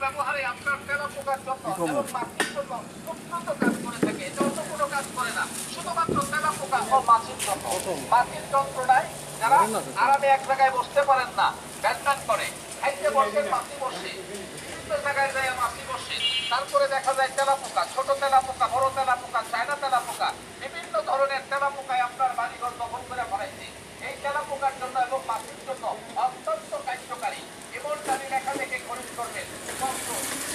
ব্যবহারে আপনার তেলা যারা আরামে এক জায়গায় বসতে পারেন না ব্যাটম্যান করে খাইতে বসে মাছি বসে জায়গায় যায় মাছি বসে তারপরে দেখা যায় তেলা পোকা ছোট তেলা পোকা বড় তেলা পোকা চায়না তেলা পোকা ধরনের তেলা পোকায় আপনার বাড়িঘর দখল করে ফেলাইছে এই তেলা পোকার জন্য এবং মাছির জন্য অত্যন্ত কার্যকারী এমন দামি লেখা থেকে খরিদ করবেন কষ্ট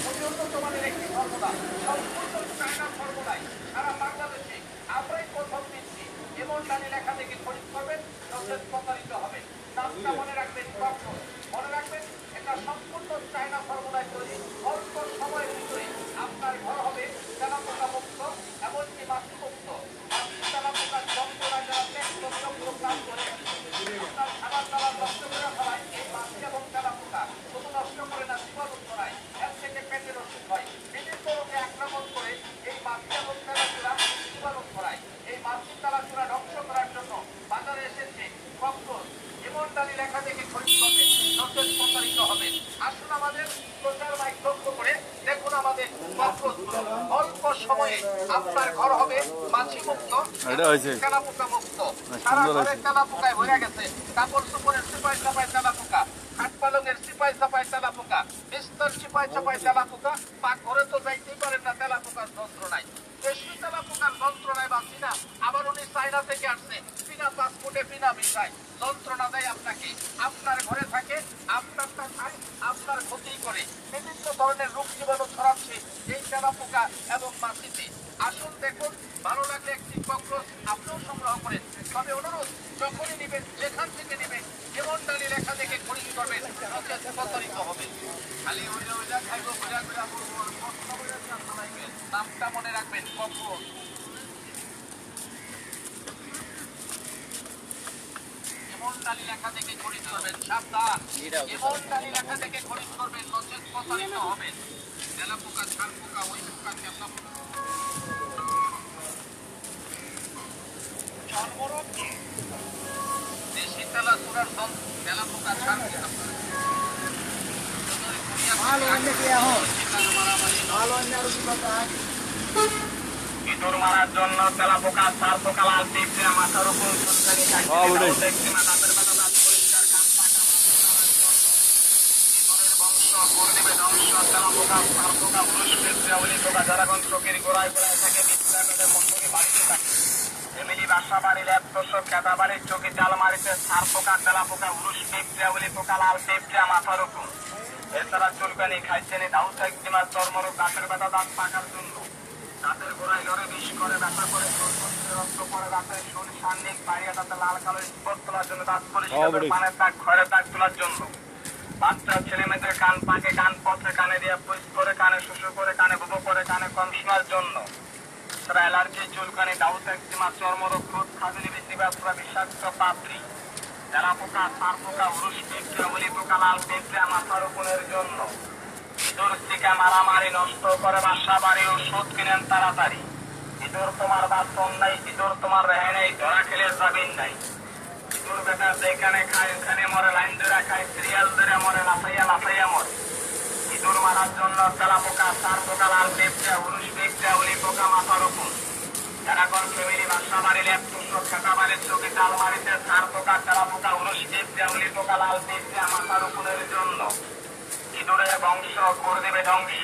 অতি উন্নত মানের একটি ফর্মুলা সম্পূর্ণ চায়না ফর্মুলায় সারা বাংলাদেশে আমরাই প্রথম দিচ্ছি এমন দামি লেখা থেকে খরিদ করবেন যথেষ্ট প্রতারিত হবেন দামটা মনে রাখবেন কষ্ট মনে রাখবেন এটা সম্পূর্ণ চায়না ফর্মুলায় তৈরি অল্প সময়ের ভিতরে আপনার ঘর হবে তেলা পোকা মুক্ত এমনকি মাছি মুক্ত মাছি তেলা পোকার যন্ত্রণায় যারা টেকনো চক্র কাজ করে আপনার খাবার দাবার নষ্ট করে ফেলায় এই মাছি এবং তেলা পোকা শুধু নষ্ট করে না জীবাণু ছড়ায় এর থেকে পেটের অসুখ হয় বিভিন্ন রোগে আক্রমণ করে এই মাছি এবং তেলাচুরা জীবাণু ছড়ায় এই মাছি তেলাচুরা ধ্বংস করার জন্য বাজারে এসেছে ককরোচ এমন দালি লেখা দেখে খরিদ করবে নতুন প্রতারিত হবে আসুন আমাদের প্রচার মাইক লক্ষ্য করে দেখুন আমাদের ককরোচ অল্প সময়ে আপনার ঘর হবে মাছি মুক্ত এটা হয়েছে। তেলা পোকা মুক্ত সারা ঘরে। তেলা পোকায় ভরে গেছে। কাপড় চোপড়ের সিপাই চাপাই তেলা পোকা খাট পালঙের সিপাই চাপাই তেলা পোকা বিস্তর সিপাই চাপাই তেলা পোকা পাক ঘরে তো যাইতেই পারেন না তেলা পোকার যন্ত্রণায় বেশি তেলা পোকার যন্ত্রণায় বাঁচি না। আবার উনি চাইনা থেকে আসছে। বিনা পাসপোর্টে বিনা ভিসায়। যন্ত্রণা দেয় আপনাকে। আপনার ঘরে থাকে আপনারটা খায় আপনার ক্ষতি করে। বিভিন্ন ধরনের রোগ জীবাণু ছড়াচ্ছে এই তেলা পোকা এবং মাছিতে দেখুন, ভালো লাগলে একটি ককরোচ আপনিও সংগ্রহ করেন। তবে অনুরোধ, যখনই নেবেন, যেখান থেকে নেবেন, যেমন ডালি লেখা দেখে খরিদ করবেন প্রতারিত হবে। খালি ওইটা ওইটা নামটা মনে রাখবেন, ককরোচ। ডালি লেখা দেখে খরিদ করবেন, সাবধান। এমন ডালি লেখা দেখে খরিদ করবেন নচেত প্রতারিত হবেন। তেলা পোকা ছাড় পোকা ওই পোকা কেমন পোকা চর্মরোগ দেশি তেলা চূড়ার দল তেলা পোকা ছাড় পোকা ইঁদুর মারার জন্য তেলা পোকা সার পোকা লাল পিঁপড়ে মাথার উপর যারা কোন চোখের গোড়ায় গোড়ায় থাকে বাড়িতে থাকে এমনি বাসা বাড়ি ল্যাপটপ খেতা বাড়ির চোখে জাল মারিতে সার পোকা তেলা পোকা পুরুষ পিঁপড়ে অলি পোকা লাল পিঁপড়ে মাথার উপর। এছাড়া চুলকানি খাইছেনি দাউস একজিমা চর্মরোগ দাঁতের ব্যথা দাঁত পাকার জন্য। দাঁতের গোড়ায় লড়ে বিষ করে ব্যথা করে রক্ত পরে দাঁতের শরীর সান্নিক বাইরে দাঁতে লাল কালো স্পট তোলার জন্য দাঁত পরিষ্কার করে। পানের দাগ খয়ের দাগ তোলার জন্য। বাচ্চা ছেলে মেয়েদের কান পাকে কান পথে কানে দিয়ে পুষ করে কানে শুশু করে কানে বুবো করে কানে কম শোনার জন্য। তারা অ্যালার্জি চুলকানি দাউস একজিমা চর্মরোগ ক্রোধ বেশি ব্যাপরা বিষাক্ত পাপড়ি, তেলা পোকা, সার পোকা, উরুষ পিঁপড়ে পোকা, লাল পিঁপড়ে মাথার উপনের জন্য। ইঁদুর থেকে মারামারি নষ্ট করে বাসা বাড়ি ওষুধ কিনেন তাড়াতাড়ি। ইঁদুর তোমার বাসন নাই, ইঁদুর তোমার রেহে নেই, ধরা খেলে যাবিন নাই। ইঁদুর বেটা যেখানে খায়, ওখানে মরে, লাইন ধরে খায়, সিরিয়াল ধরে মরে, লাফাইয়া লাফাইয়া মরে। ইঁদুর মারার জন্য তেলা পোকা সার পোকা লাল পেঁপড়া উরুষ পেঁপড়া উলি পোকা মাথার উপর। যারা ফ্যামিলি বাসা বাড়ি ল্যাপটপ খাতা বাড়ির চোখে তাল মারিতে সার পোকা তেলা পোকা উরুষ পেঁপড়া উলি পোকা লাল পেঁপড়া মাথার উপরের জন্য। ইঁদুরের বংশ করে দেবে ধ্বংস।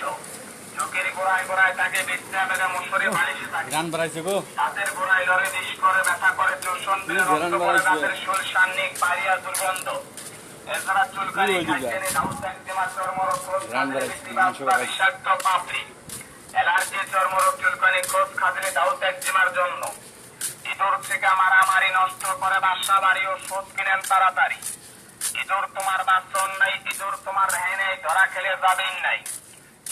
চোখের গোড়ায় গোড়ায় তাকে বিদ্যা বেড়ে মশুরি বালিশে থাকে। গান বাড়াইছে গো। দাঁতের গোড়ায় লড়ে বিষ করে ব্যথা করে চোষণ এই রক্ত করে। দাঁতের শোল সান্নিক পারিয়া দুর্গন্ধ। অ্যালার্জি চর্মরোগ চুলকানি ক্রোধ খাজলি দাউস একজিমার জন্য। ইঁদুর থেকে মারামারি নষ্ট করে বাসা বাড়ি ও শোধ কিনেন তাড়াতাড়ি। ইঁদুর তোমার বাসন নাই ইঁদুর তোমার ধরা খেলে যাবেন নাই।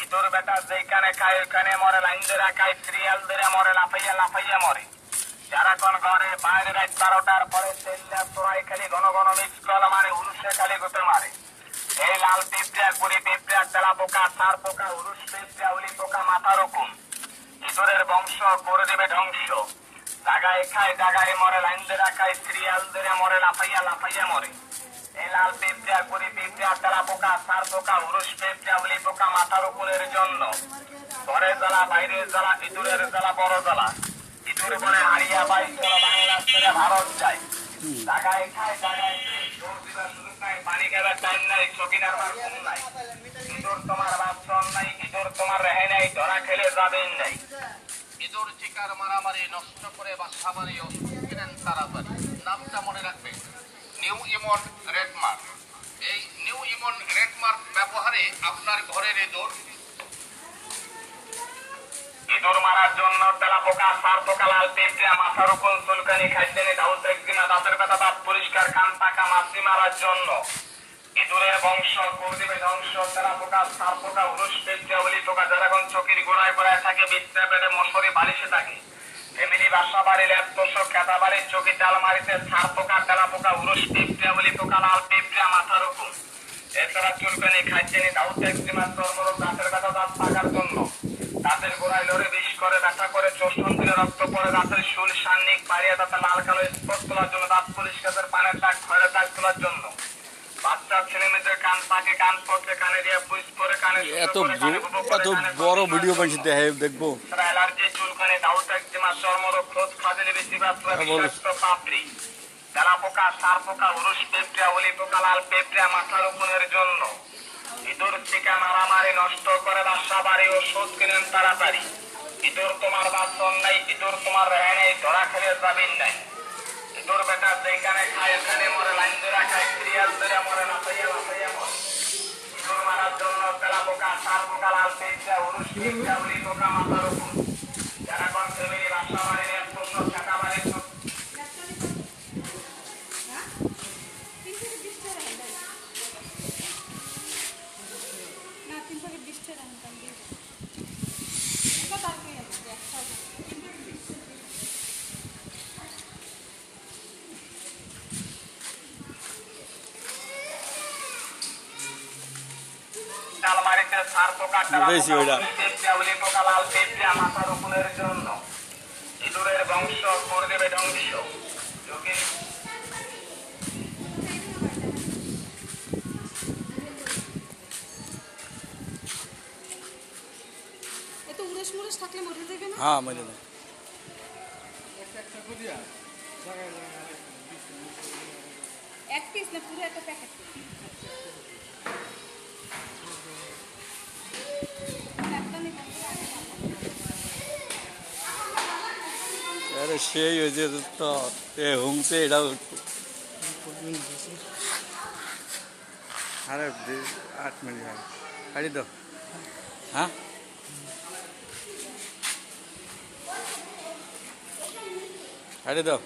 ইঁদুর বেটা যেখানে খায় মরে লাইন ধরে খায় সিরিয়াল ধরে মরে লাফাইয়া লাফাইয়া মরে। যারা ঘরে বাইরে রাত বারোটার পরে তেল্লা তোরাই খালি ঘন ঘন মিক্স কল মারে, উরুষে খালি গুতে মারে। এই লাল পিঁপড়া গুড়ি পিঁপড়া, তেলা পোকা সার পোকা, উরুষ পিঁপড়া, উলি পোকা, মাথা রকম। ইঁদুরের বংশ করে দেবে ধ্বংস। জাগায় খায় জাগায় মরে, লাইন ধরে খায়, সিরিয়াল ধরে মরে, লাফাইয়া লাফাইয়া মরে। এই লাল পেঁপড়া গরি পেঁপড়া, তেলা পোকা সার পোকা, উরুষ পেঁপড়া বলি পোকা মাথার উপরের জন্য। ঘরে জ্বালা বাইরে জ্বালা, ইঁদুরের জ্বালা, বড় জ্বালা। ইঁদুর তোমার মারামারি নষ্ট করে বাসা ওষুধ কিনেন তাড়াতাড়ি। নামটা মনে রাখবেন নিউ ইমন রেড মার্ক এই নিউ ইমন রেড মার্ক ব্যবহারে আপনার ঘরের ইঁদুর ইঁদুর মারার জন্য তেলা পোকা, সার পোকা, লাল পেঁপড়া, মাথার উপর চুলকানি খাইতেনি দাউদ একদিনা। দাঁতের ব্যথা দাঁত পরিষ্কার কান পাকা মাছি মারার জন্য। ইঁদুরের বংশ করদিবে ধ্বংস, তেলা পোকা, সার পোকা উরুষ পেঁপড়া বলি পোকা যারা কোন চকির গোড়ায় গোড়ায় থাকে বিছনা পেটে মশারি বালিশে থাকে। ফ্যামিলি বাসা বাড়ি ল্যাপ তোষক, খেতা বাড়ি, চকি চাল মারিতে সার পোকা, তেলা পোকা উরুষ পেঁপড়া বলি পোকা, লাল পেঁপড়া মাথার উপর। এছাড়া চুলকানি খাইছেনি দাউদ একদিনা চর্মরোগ দাঁতের ব্যথা দাঁত পাকার জন্য দাঁতের গোড়ায় লড়ে বিষ করে ব্যথা করে চোষণ দিলে রক্ত পড়ে দাঁতের শুল সান্নিক বাড়িয়ে দাঁতে লাল কালো স্পট তোলার জন্য দাঁত পরিষ্কারের পানের দাগ খয়ের দাগ তোলার জন্য। বাচ্চা ছেলে মেয়েদের কান পাকে কান পড়তে কানে দিয়ে পুষ করে কানে এত করে, কানে ব- বুবো করে, এত বড় ভিডিও বানিয়ে দেখে দেখব। অ্যালার্জি চুলকানি দাউদ একজিমা চর্মরোগ খোঁজ খাজের বেশি বাচ্চা হ্যাঁ, বিষাক্ত পাপড়ি। তেলা পোকা সার পোকা উরুষ পেঁপড়া অলি পোকা লাল পেঁপড়া মাথার উপনের জন্য। ইঁদুর থেকে মারামারি নষ্ট করে বাসা বাড়ি ওষুধ কিনেন তাড়াতাড়ি। ইঁদুর তোমার বাসন নাই ইঁদুর তোমার রায় নেই ধরা খেলে যাবেন নাই। ইঁদুর বেটা যেখানে খায় এখানে মরে, লাইন ধরে খায়, সিরিয়াল ধরে মরে লাফাইয়া লাফাইয়া মরে। ইঁদুর মারার জন্য তেলা পোকা, সার পোকা, লাল পেঁপড়া উরুষ পোকা, মাথার উপর যারা কোন ফ্যামিলি বাসা বাড়ি নেন পূর্ণ ছাতা বাড়ি না তিনশো বিশ টাকা দাম দিয়ে এটা তার পেয়ে যাবে একশো আলমারিতে সার পোকা তেলা বেশি ওইটা। ইঁদুরের বংশ করে দেবে ধ্বংস মরে যাবে হ্যাঁ মরে না এক পিস না পুরো একটা প্যাকেট আরে সেই হয়েছে তো এ হুমছে এটাও আরে আট মিনিট হয় কাটি দাও হ্যাঁ কাটি দাও